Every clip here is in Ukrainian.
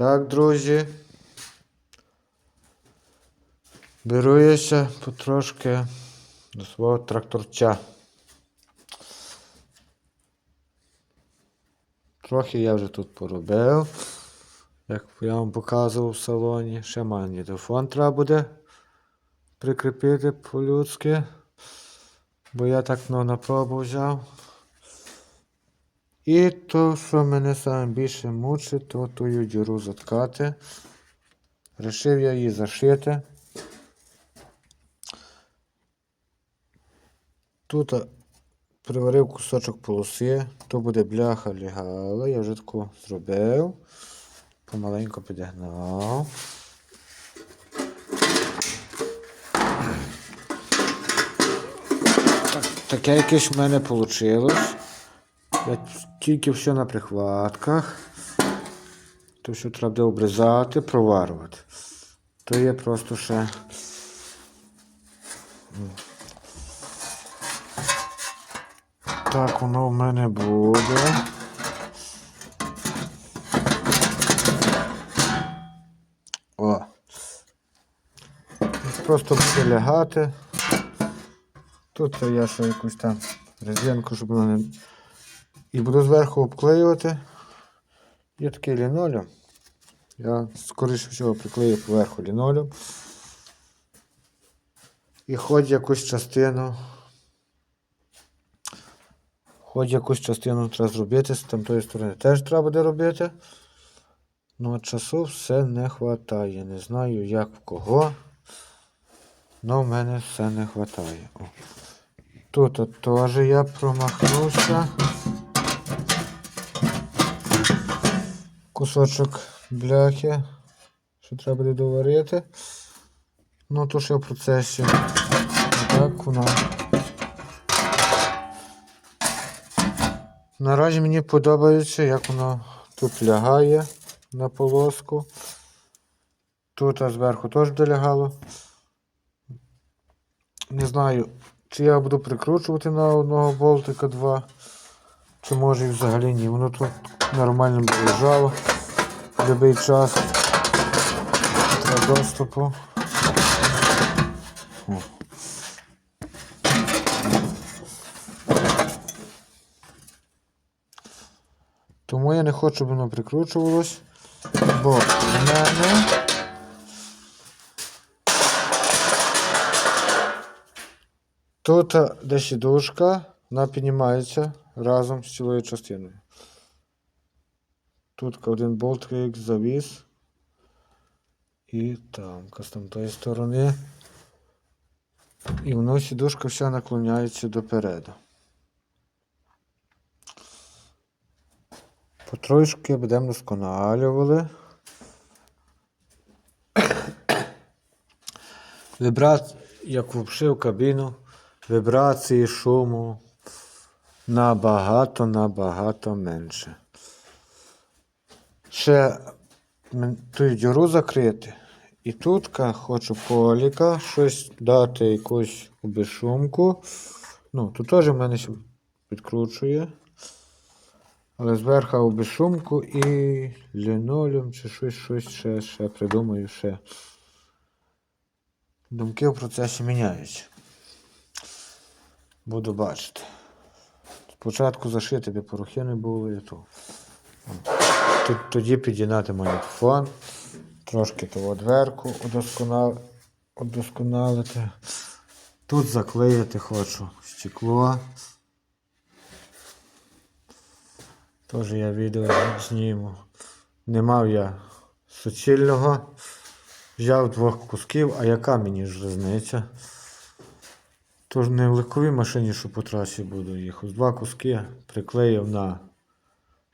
Так, друзі. Беру я ще потрошки до свого тракторця. Трохи я вже тут поробив, як я вам показував в салоні. Ще магнітофон треба буде прикріпити по-людськи. Бо я так ну, на пробу взяв. І то, що мене саме більше мучить, то тую діру заткати. Рішив я її зашити. Тут приварив кусочок полоси, то буде бляха лягала, я вже таку зробив. Помаленьку підігнав. Таке якесь в мене вийшло. Я тільки все на прихватках. То що треба буде обрізати, проварювати. То є просто ще. Так воно в мене буде. О. Просто буде лягати. Тут я ще якусь там резинку, щоб вона не. І буду зверху обклеювати. Є такий лінолеум. Я скоріше всього приклею поверху лінолеум. І хоч якусь частину. Хоч якусь частину треба зробити, з тамтої сторони теж треба буде робити. Ну часу все не вистачає. Не знаю як в кого. але в мене все не вистачає. Тут теж я промахнувся. Кусочок бляхи, що треба буде доварити. Ну, то я в процесі. Так воно. Наразі мені подобається, як воно тут лягає на полоску. Тут а зверху теж долягало. Не знаю, чи я буду прикручувати на одного болтика два, чи може і взагалі ні. Воно тут нормально лежало будь-який час для доступу. Тому я не хочу, щоб воно прикручувалось, бо в мене тут а, де сідушка, вона піднімається разом з цілою частиною. Тут один болт завіс. І там, з тої сторони. І воно сідушка вся наклоняється допереду. Потрошки будемо досконалювали. Вібрації, як вшив кабіну, вібрації шуму набагато-набагато менше. Ще ту діру закрити. І тут хочу поліка, щось дати якусь обешумку. Ну, тут теж в мене підкручує. Але зверху обешумку і лінолеум чи щось, щось ще, ще придумаю ще. Думки в процесі міняються. Буду бачити. Спочатку зашити, де порохи не було і то. Тут, тоді підігнати магнітофон, трошки того дверку удосконал... удосконалити. Тут заклеїти хочу стекло. Теж я відео зніму. Не мав я суцільного. Взяв двох кусків, а яка мені ж різниця? Тож не в легковій машині, що по трасі буду їхати. Два куски приклеїв на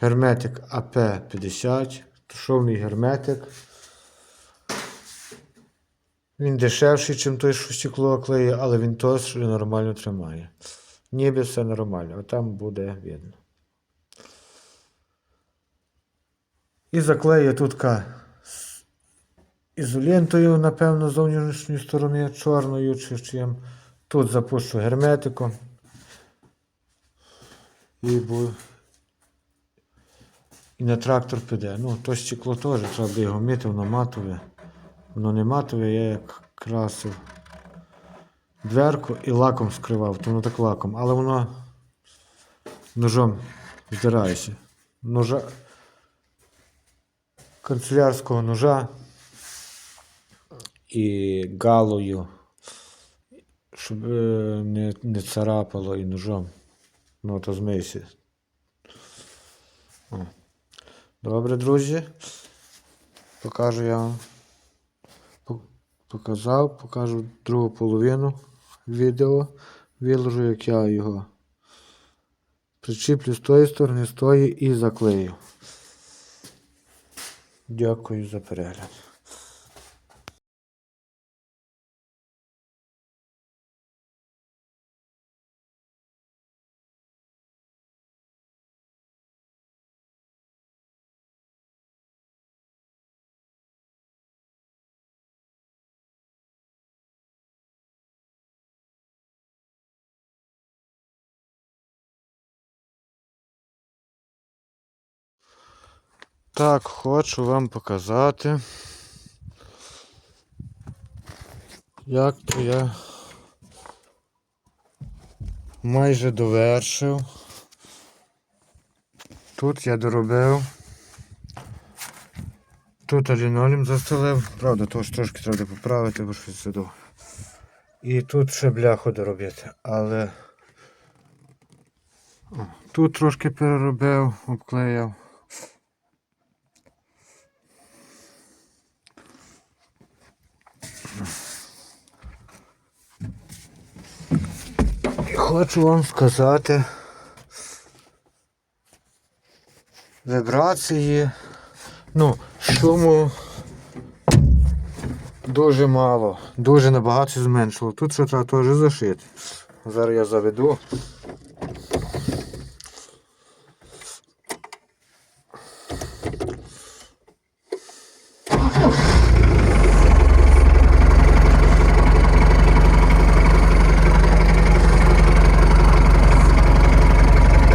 герметик АП-50, тушовний герметик. Він дешевший, ніж той, що стекло клеє, але він теж нормально тримає. Ніби все нормально, а там буде видно. І заклею тут ізолентою, напевно, зовнішньої сторони чорною чи чим. Тут запущу герметиком. І, бу... і на трактор піде. Ну, то стекло теж, треба його мити, воно матове. Воно не матове, я як красив дверку і лаком скривав, то воно так лаком, але воно ножом здирається. Ножа канцелярського ножа і галою, щоб е, не, не царапало і ножом. Ну, то змийся. О. Добре, друзі. Покажу я вам. Показав, покажу другу половину відео. Виложу, як я його причіплю з тої сторони, з тої і заклею. Дякую за перегляд. Так, хочу вам показати, як то я майже довершив. Тут я доробив. Тут лінолеум застелив, правда, то ж трошки треба поправити, бо щось сюди. І тут ще бляху доробити, але тут трошки переробив, обклеїв. І хочу вам сказати вібрації. Ну, шуму дуже мало, дуже набагато зменшило. Тут що треба теж зашити. Зараз я заведу.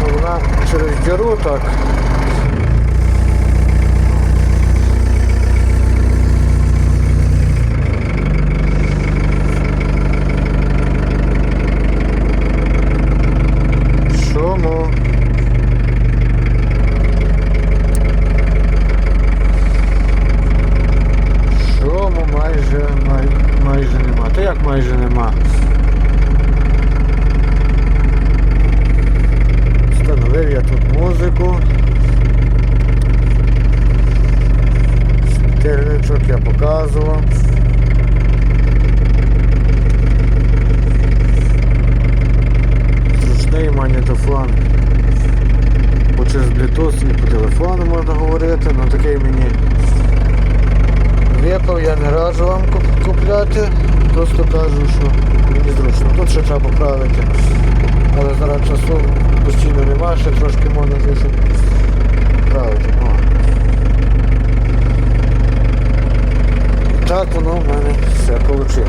Ну, Вона через діру так. Шуму. Шуму майже, май, майже нема. Та як майже нема? Встановив я тут музику. Світильничок я показував. Зручний магнітофон. Бо через Bluetooth і по телефону можна говорити, але такий мені випав, я не раджу вам купляти. Просто кажу, що мені зручно. Тут ще треба поправити. Але зараз часу постійно немає, ще трошки можна дуже правити. О. І так воно в мене все вийшло.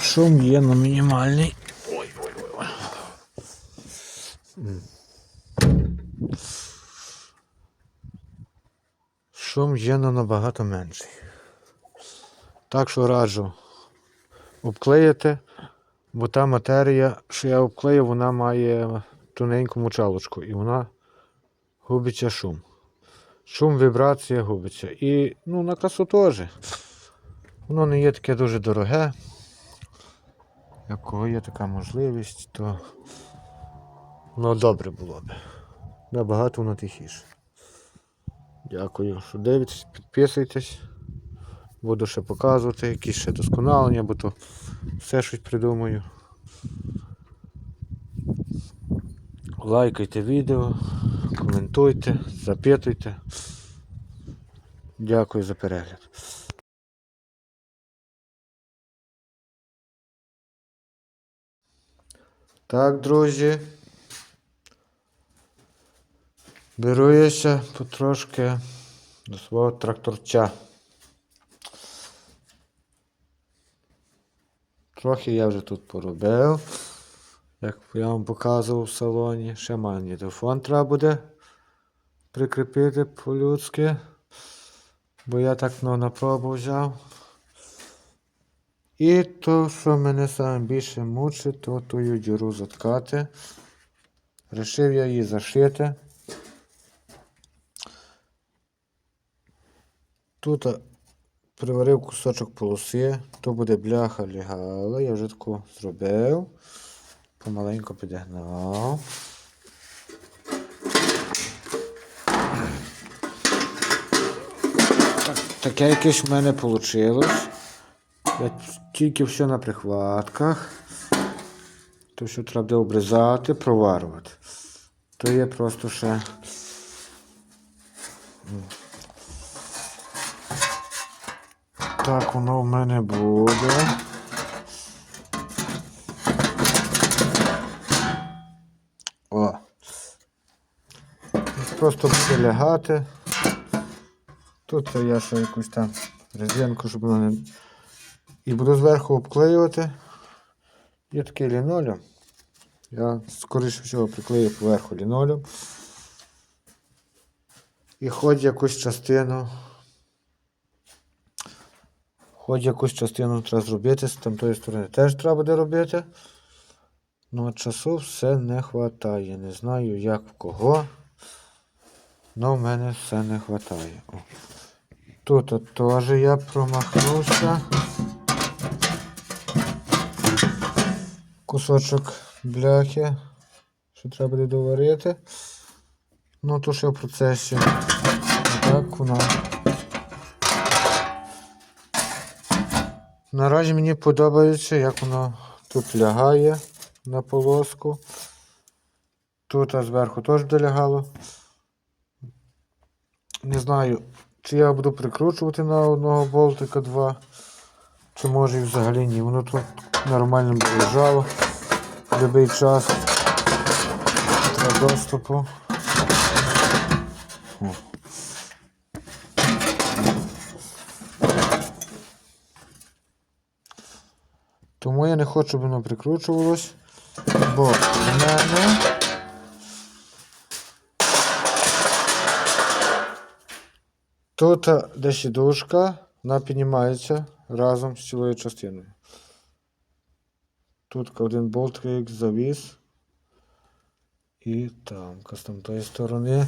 Шум є на мінімальний. Ой, ой, ой, ой. М. Шум є на набагато менший. Так що раджу обклеїти, бо та матерія, що я обклеїв, вона має тоненьку мочалочку і вона губиться шум. Шум, вібрація губиться. І ну, на красу теж. Воно не є таке дуже дороге. Як кого є така можливість, то воно добре було б. Набагато воно тихіше. Дякую, що дивитесь, підписуйтесь. Буду ще показувати, якісь ще досконалення, бо то все щось придумаю. Лайкайте відео, коментуйте, запитуйте. Дякую за перегляд. Так, друзі. Беруюся потрошки до свого тракторця. Трохи я вже тут поробив. Як я вам показував в салоні, ще магнітофон треба буде прикріпити по-людськи. Бо я так ну, на пробу взяв. І то, що мене саме більше мучить, то тую діру заткати. Рішив я її зашити. Тут а, приварив кусочок полоси, то буде бляха лягала, я вже таку зробив. Помаленьку підігнав. Таке якесь в мене вийшло. Я тільки все на прихватках. То, що треба буде обрізати, проварювати. То є просто ще. Так воно в мене буде. О. Просто буде лягати. Тут я ще якусь там резинку, щоб воно не. І буду зверху обклеювати. Є такий лінолеум. Я скоріше всього приклею поверху лінолеум. І хоч якусь частину. Хоч якусь частину треба зробити, з тамтої сторони теж треба буде робити. Ну, часу все не вистачає. Не знаю як в кого. але в мене все не вистачає. Тут теж я промахнувся. Кусочок бляхи, що треба буде доварити. Ну, то ще в процесі. Так воно. Наразі мені подобається, як воно тут лягає на полоску. Тут а зверху теж буде лягало. Не знаю, чи я буду прикручувати на одного болтика два, чи може і взагалі ні. Воно тут нормально лежало будь-який час для доступу. Тому я не хочу, щоб воно прикручувалось, бо в мене тут а, де вона піднімається разом з цілою частиною. Тут один болт як завіс. І там, з тої сторони.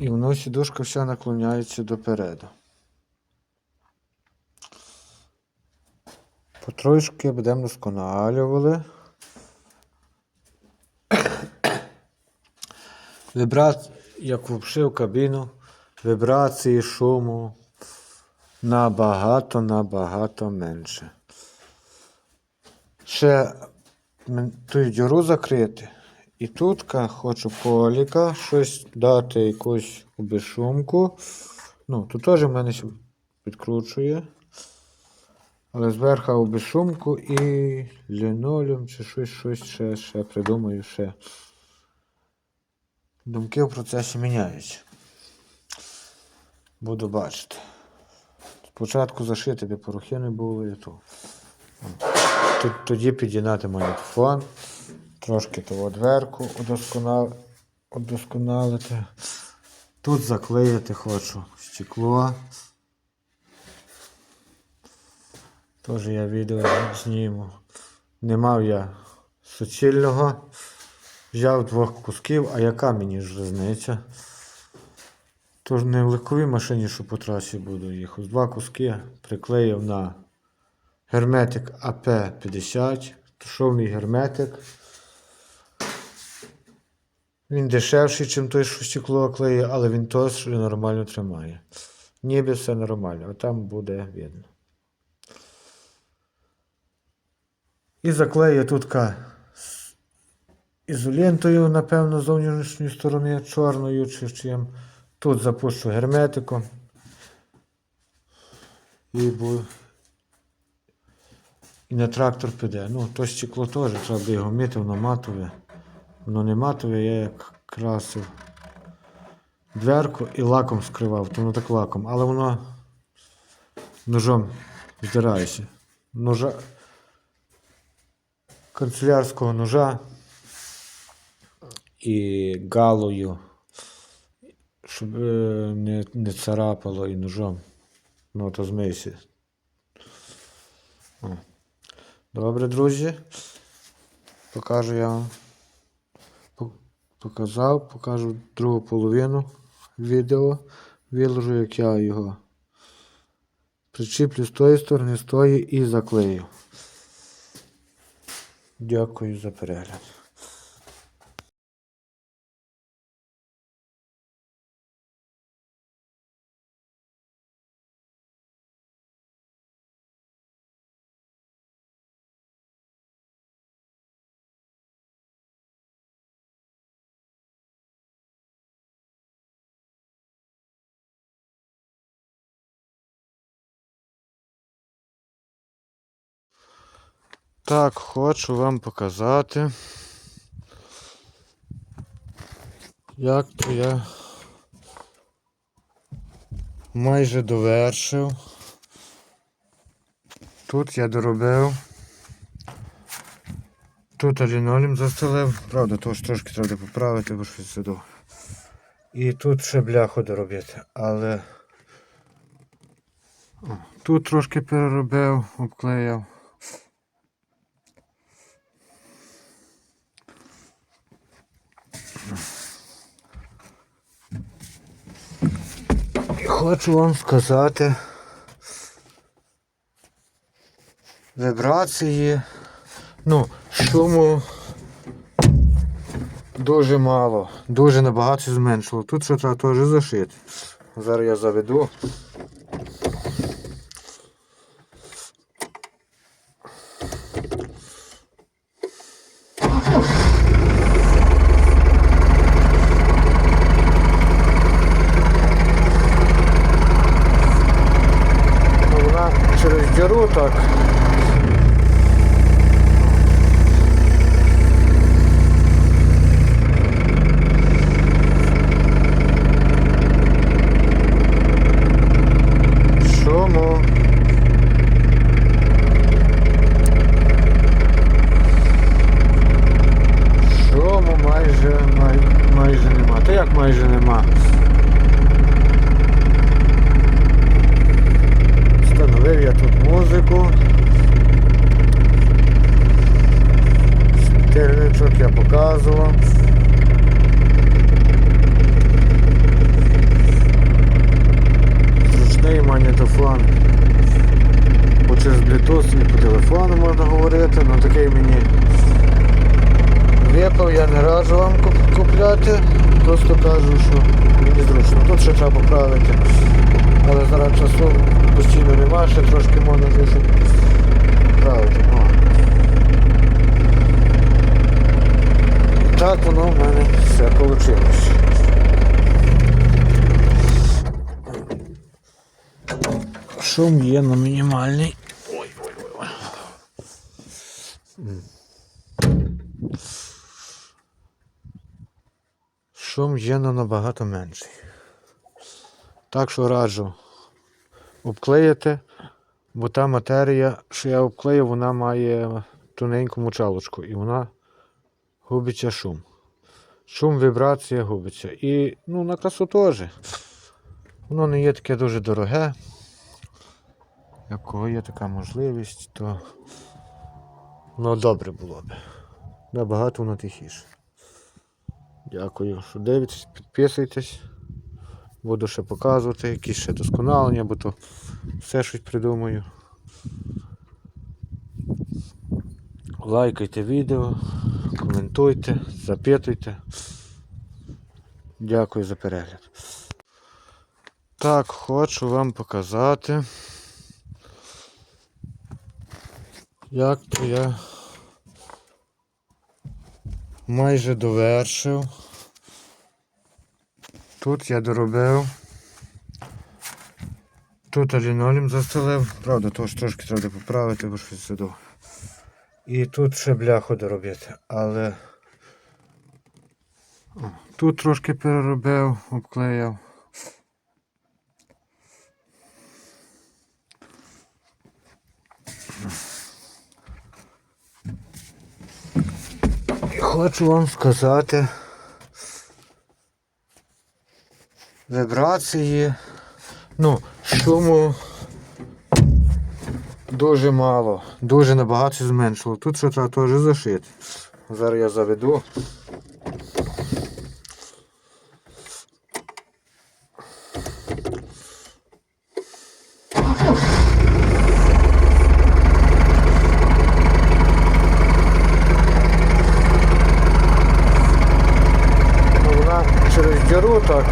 І воно сідушка вся наклоняється допереду. Потрошки будемо досконалювали. Вібрації, як вшив кабіну, вібрації шуму набагато-набагато менше. Ще ту діру закрити. І тут хочу поліка, щось дати якусь обешумку. Ну, тут теж в мене підкручує. Але зверху обешумку і лінолеум чи щось, щось ще, ще придумаю ще. Думки в процесі міняються. Буду бачити. Спочатку зашити, де порохи не було і то. Тут, тоді підігнати магнітофон, трошки того дверку удосконал... удосконалити. Тут заклеїти хочу стекло. Теж я відео зніму. Не мав я суцільного. Взяв двох кусків, а яка мені ж різниця? Тож не в легковій машині, що по трасі буду їхати. Два куски приклеїв на герметик АП-50, тушовний герметик. Він дешевший, ніж той, що стекло клеє, але він теж нормально тримає. Ніби все нормально, а там буде видно. І заклею тут з ізолентою, напевно, зовнішньої сторони, чорною чи чим. Тут запущу герметиком. І, бу... і на трактор піде. Ну, то стекло теж, треба його мити, воно матове. Воно не матове, я як красив дверку і лаком скривав, то воно так лаком, але воно ножом здирається. Ножа... канцелярського ножа і галою, щоб е, не, не царапало і ножом. Ну, то змийся. Добре, друзі. Покажу я вам. Показав, покажу другу половину відео. Виложу, як я його причіплю з тої сторони, з тої і заклею. Дякую за перегляд. Так, хочу вам показати, як то я майже довершив. Тут я доробив. Тут лінолеум застелив, правда, то ж трошки треба поправити, бо щось сюди. І тут ще бляху доробити, але тут трошки переробив, обклеїв. І хочу вам сказати вібрації. Ну, шуму дуже мало, дуже набагато зменшило. Тут ще треба теж зашити. Зараз я заведу. Ну, Вона через діру так. Шуму. Шуму майже, май, майже нема. Та як майже нема? Встановив я тут музику. Я показував. Зручний магнітофон. Бо через Bluetooth і по телефону можна говорити, але такий мені випав, я не раджу вам купляти. Просто кажу, що мені зручно. Тут ще треба поправити. Але зараз часу постійно нема, ще трошки можна щось правити. О. І так воно в мене все вийшло. Шум є на мінімальний. Ой, ой, ой. Шум є на набагато менший. Так що раджу обклеїти, бо та матерія, що я обклеїв, вона має тоненьку мочалочку і вона губиться шум. Шум, вібрація губиться. І ну, на красу теж. Воно не є таке дуже дороге. Як кого є така можливість, то воно добре було б. Набагато воно тихіше. Дякую, що дивитесь, підписуйтесь. Буду ще показувати, якісь ще досконалення, бо то все щось придумаю. Лайкайте відео, коментуйте, запитуйте. Дякую за перегляд. Так, хочу вам показати, як то я майже довершив. Тут я доробив. Тут лінолеум застелив. Правда, то ж трошки треба поправити, бо щось сюди. І тут ще бляху доробити, але тут трошки переробив, обклеїв. І хочу вам сказати. Вібрації. Ну, шуму дуже мало. Дуже набагато зменшило. Тут ще треба теж зашити. Зараз я заведу. Вона через діру так.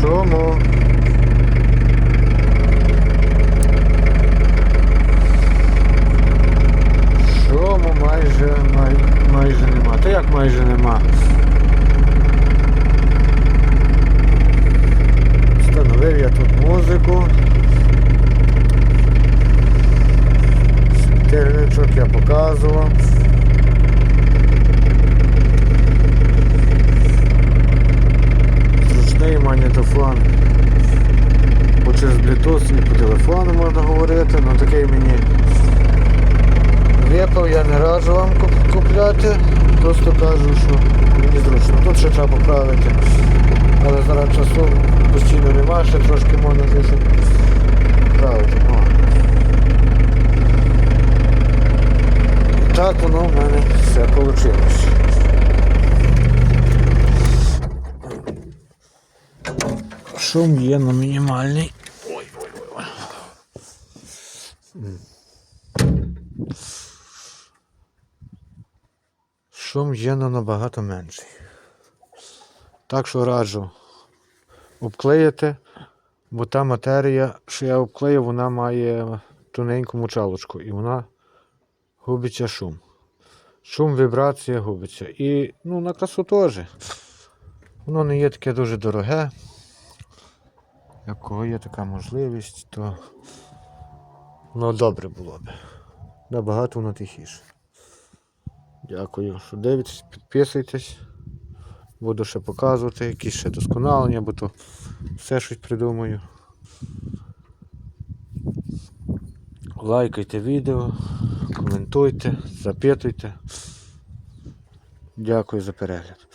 Шуму. Шуму майже, май, майже нема. Та як майже нема? Встановив я тут музику. Світильничок я показував. Зручний магнітофон. Бо через Bluetooth і по телефону можна говорити, ну такий мені випав, я не раджу вам купляти. Просто кажу, що мені зручно. Тут ще треба поправити. Але зараз часу постійно нема, ще трошки можна десь правити. О. Так воно в мене все вийшло. Шум є на мінімальний. Ой, ой, ой, ой. Шум є на набагато менший. Так що раджу обклеїти, бо та матерія, що я обклеїв, вона має тоненьку мочалочку і вона губиться шум. Шум, вібрація губиться. І ну, на красу теж. Воно не є таке дуже дороге. Як кого є така можливість, то воно добре було б. Набагато воно тихіше. Дякую, що дивитесь, підписуйтесь. Буду ще показувати, якісь ще досконалення, бо то все щось придумаю. Лайкайте відео, коментуйте, запитуйте. Дякую за перегляд.